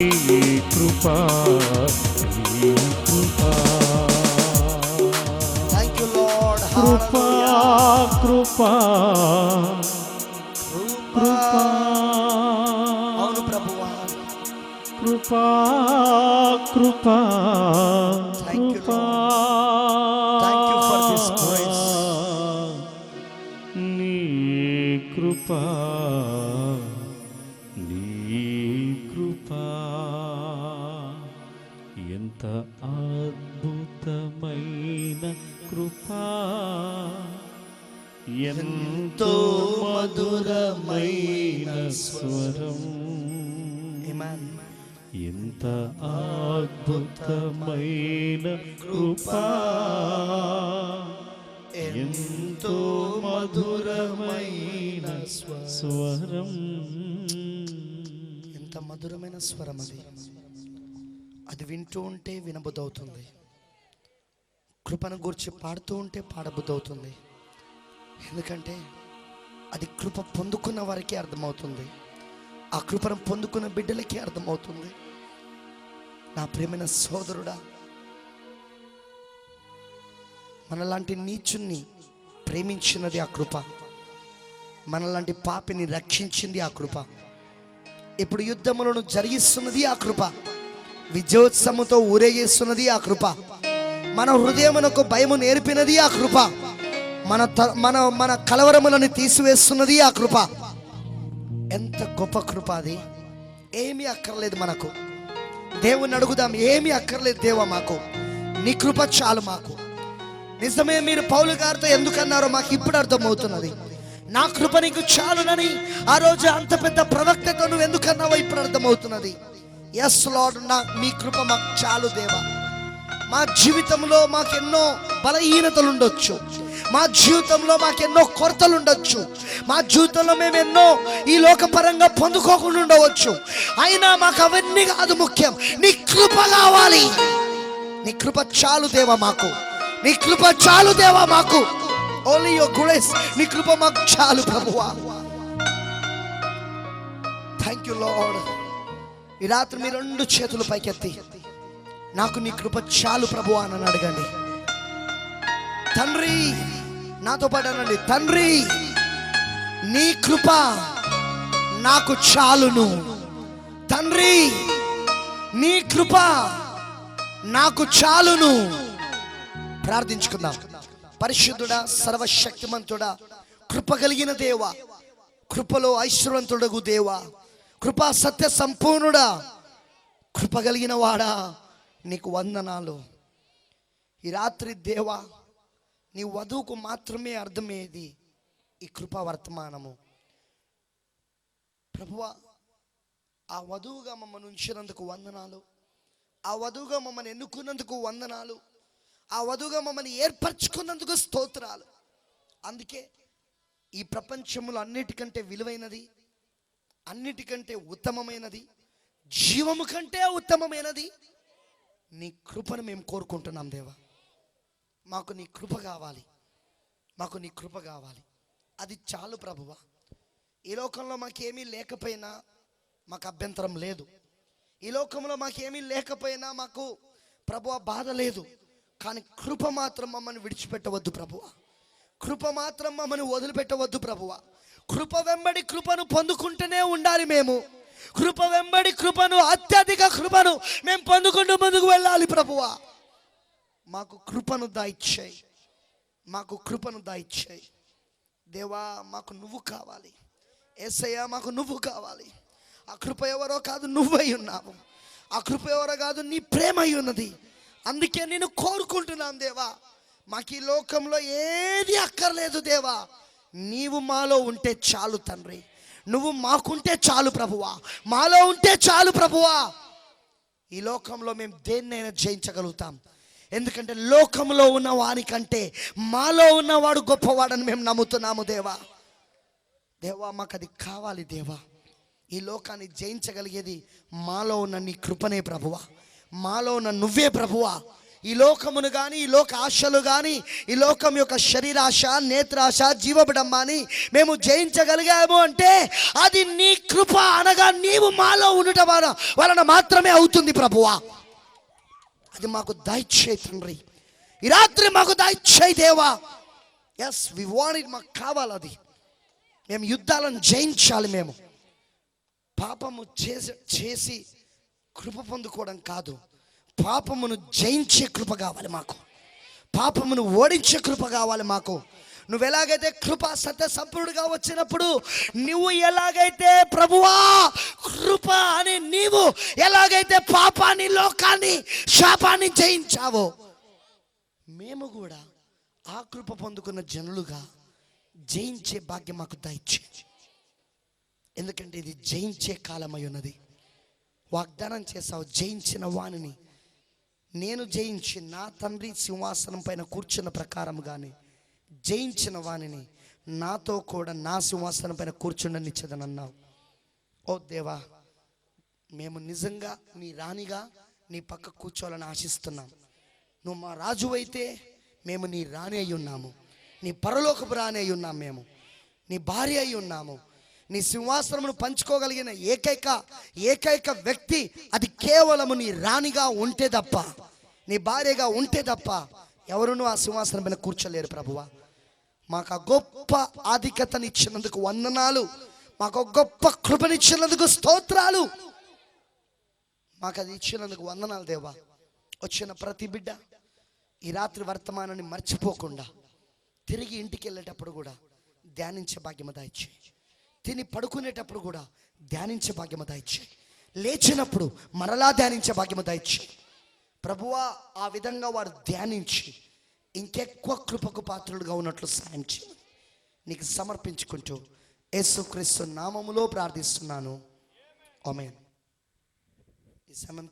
కృపా కృపా. కృపా కృపా. కృపా. అవును ప్రభువా. కృపా కృపా. కృపా. నీ కృపా నీ కృపా. ఎంత అద్భుతమైన కృపా. ఎంతో మధురమైన స్వరం. ఎంత అద్భుతమైన కృపా. ఎంతో మధురమైన స్వరం. ఎంత మధురమైన స్వరం అది. అది వింటూ ఉంటే వినబుద్దవుతుంది కృపను గురించి పాడుతూ ఉంటే పాడబుద్దవుతుంది ఎందుకంటే అది కృప పొందుకున్న వారికి అర్థమవుతుంది. ఆ కృపను పొందుకున్న బిడ్డలకి అర్థమవుతుంది. నా ప్రేమైన సోదరుడా మనలాంటి నీచుణ్ణి ప్రేమించినది ఆ కృప. మనలాంటి పాపిని రక్షించింది ఆ కృప. ఇప్పుడు యుద్ధములను జరిగిస్తున్నది ఆ కృప. విజయోత్సవంతో ఊరేగిస్తున్నది ఆ కృప. మన హృదయమునకు భయము నేర్పినది ఆ కృప. మన త- మన మన కలవరములను తీసివేస్తున్నది ఆ కృప. ఎంత గొప్ప కృప అది. ఏమీ అక్కర్లేదు మనకు. దేవుని అడుగుదాం ఏమీ అక్కర్లేదు దేవ మాకు. నీ కృప చాలు మాకు. నిజమే మీరు పౌలు గారితో ఎందుకన్నారో మాకు ఇప్పుడు అర్థమవుతున్నది. నా కృప నీకు చాలునని ఆ రోజు అంత పెద్ద ప్రవక్తతో నువ్వు ఎందుకన్నావో ఇప్పుడు అర్థమవుతున్నది. ఎస్ లార్డ్ నా మీ కృప మాకు చాలు దేవా. మా జీవితంలో మాకెన్నో బలహీనతలు ఉండొచ్చు మా జీవితంలో మాకెన్నో కొరతలు ఉండొచ్చు మా జీవితంలో మేము ఎన్నో ఈ లోకపరంగా పొందుకోకుండా ఉండవచ్చు. అయినా మాకు అవన్నీ కాదు ముఖ్యం. నీ కృప కావాలి. నీ కృప చాలు దేవా మాకు. నీ కృప చాలు దేవా మాకు. ఓన్లీ యువర్ గుడెస్ నీ కృప మాకు చాలు ప్రభువా. థ్యాంక్ యూ లార్డ్ ఈ రాత్రి మీ రెండు చేతులు పైకెత్తి నాకు నీ కృప చాలు ప్రభువా అని అడగండి. తండ్రి నాతో పాటు అనండి. తండ్రి నీ కృప నాకు చాలును. తండ్రి నీ కృప నాకు చాలును. ప్రార్థించుకుందాం. పరిశుద్ధుడా సర్వశక్తిమంతుడా కృప కలిగిన దేవా కృపలో ఐశ్వర్యంతుడగు దేవా కృపా సత్య సంపూర్ణుడా కృప కలిగిన వాడా నీకు వందనాలు. ఈ రాత్రి దేవా నీ వధువుకు మాత్రమే అర్థమయ్యేది ఈ కృపా వర్తమానము. ప్రభువా ఆ వధువుగా మమ్మల్ని ఉంచినందుకు వందనాలు. ఆ వధువుగా మమ్మల్ని ఎన్నుకున్నందుకు వందనాలు. ఆ వధువుగా మమ్మల్ని ఏర్పరచుకున్నందుకు స్తోత్రాలు. అందుకే ఈ ప్రపంచంలో అన్నిటికంటే విలువైనది అన్నిటికంటే ఉత్తమమైనది జీవము కంటే ఉత్తమమైనది నీ కృపను మేము కోరుకుంటున్నాం దేవా. మాకు నీ కృప కావాలి. మాకు నీ కృప కావాలి. అది చాలు ప్రభువా. ఈ లోకంలో మాకేమీ లేకపోయినా మాకు అభ్యంతరం లేదు. ఈ లోకంలో మాకేమీ లేకపోయినా మాకు ప్రభువ బాధ లేదు. కానీ కృప మాత్రం మమ్మల్ని విడిచిపెట్టవద్దు ప్రభువ. కృప మాత్రం మమ్మల్ని వదిలిపెట్టవద్దు ప్రభువ. కృప వెంబడి కృపను పొందుకుంటూనే ఉండాలి మేము. కృప వెంబడి కృపను అత్యధిక కృపను మేము పొందుకుంటూ ముందుకు వెళ్ళాలి ప్రభువా. మాకు కృపను దాయిచ్చాయి. మాకు కృపను దాయిచ్చాయి. దేవా మాకు నువ్వు కావాలి. ఏసయ్య మాకు నువ్వు కావాలి. ఆ కృప ఎవరో కాదు నువ్వై ఉన్నావు. ఆ కృప ఎవరో కాదు నీ ప్రేమ అయి ఉన్నది. అందుకే నేను కోరుకుంటున్నాను దేవా. మాకు ఈ లోకంలో ఏది అక్కర్లేదు దేవా. నీవు మాలో ఉంటే చాలు తండ్రి. నువ్వు మాకుంటే చాలు ప్రభువా. మాలో ఉంటే చాలు ప్రభువా. ఈ లోకంలో మేము దేన్నైనా జయించగలుగుతాం. ఎందుకంటే లోకంలో ఉన్న వానికంటే మాలో ఉన్నవాడు గొప్పవాడని మేము నమ్ముతున్నాము దేవా. దేవా మాకు అది కావాలి దేవా. ఈ లోకాన్ని జయించగలిగేది మాలో ఉన్న నీ కృపనే ప్రభువా. మాలో ఉన్న నువ్వే ప్రభువా. ఈ లోకమును కానీ ఈ లోక ఆశలు కానీ ఈ లోకం యొక్క శరీరాశ నేత్రాశ జీవబిడమ్మాని మేము జయించగలిగాము అంటే అది నీ కృప అనగా నీవు మాలో ఉండటం వలన- వలన మాత్రమే అవుతుంది ప్రభువా. అది మాకు దయచేయి తండ్రి ఈ రాత్రి మాకు దయచేయి దేవా. ఎస్ వి వాంట్ మాకు కావాలి అది. మేము యుద్ధాలను జయించాలి మేము. పాపము చేసి చేసి కృప పొందుకోవడం కాదు. పాపమును జయించే కృప కావాలి మాకు. పాపమును ఓడించే కృప కావాలి మాకు. నువ్వు ఎలాగైతే కృపా సత్య సంపూర్ణుడిగా వచ్చినప్పుడు నువ్వు ఎలాగైతే ప్రభువా కృప అని నీవు ఎలాగైతే పాపాన్ని లోకాన్ని శాపాన్ని జయించావో మేము కూడా ఆ కృప పొందుకున్న జనులుగా జయించే భాగ్యం మాకు దయచే ఎందుకంటే ఇది జయించే కాలమై ఉన్నది. వాగ్దానం చేస్తావు జయించిన వాణిని నేను జయించి నా తండ్రి సింహాసనం పైన కూర్చున్న ప్రకారముగానే జయించిన వాణిని నాతో కూడా నా సింహాసనం పైన కూర్చుండనిచ్చదని అన్నావు ఓ దేవా మేము నిజంగా నీ రాణిగా నీ పక్క కూర్చోవాలని ఆశిస్తున్నాం. నువ్వు మా రాజు అయితే మేము నీ రాణి అయి ఉన్నాము. నీ పరలోకపు రాణి అయి ఉన్నాం మేము. నీ భార్య అయి ఉన్నాము. నీ సింహాసనమును పంచుకోగలిగిన ఏకైక ఏకైక వ్యక్తి అది కేవలము నీ రాణిగా ఉంటే తప్ప నీ భార్యగా ఉంటే తప్ప ఎవరునూ ఆ సింహాసనం పైన కూర్చోలేరు ప్రభువా. మాకు ఆ గొప్ప ఆధిక్యతనిచ్చినందుకు వందనాలు మాకు గొప్ప కృపనిచ్చినందుకు స్తోత్రాలు. మాకు అది ఇచ్చినందుకు వందనాలు దేవా. వచ్చిన ప్రతి బిడ్డ ఈ రాత్రి వర్తమానాన్ని మర్చిపోకుండా తిరిగి ఇంటికి వెళ్ళేటప్పుడు కూడా ధ్యానించే భాగ్యమదా దాయిచ్చే తిని పడుకునేటప్పుడు కూడా ధ్యానించే భాగ్యమ దాయిచ్చే లేచినప్పుడు మరలా ధ్యానించే భాగ్యమ దాయిచ్చే ప్రభువా ఆ విధంగా వారు ధ్యానించి ఇంకెక్కువ కృపకు పాత్రులుగా ఉన్నట్లు సాయం చేయి. నీకు సమర్పించుకుంటూ యేసుక్రీస్తు నామములో ప్రార్థిస్తున్నాను. ఆమేన్. ఈ సమయం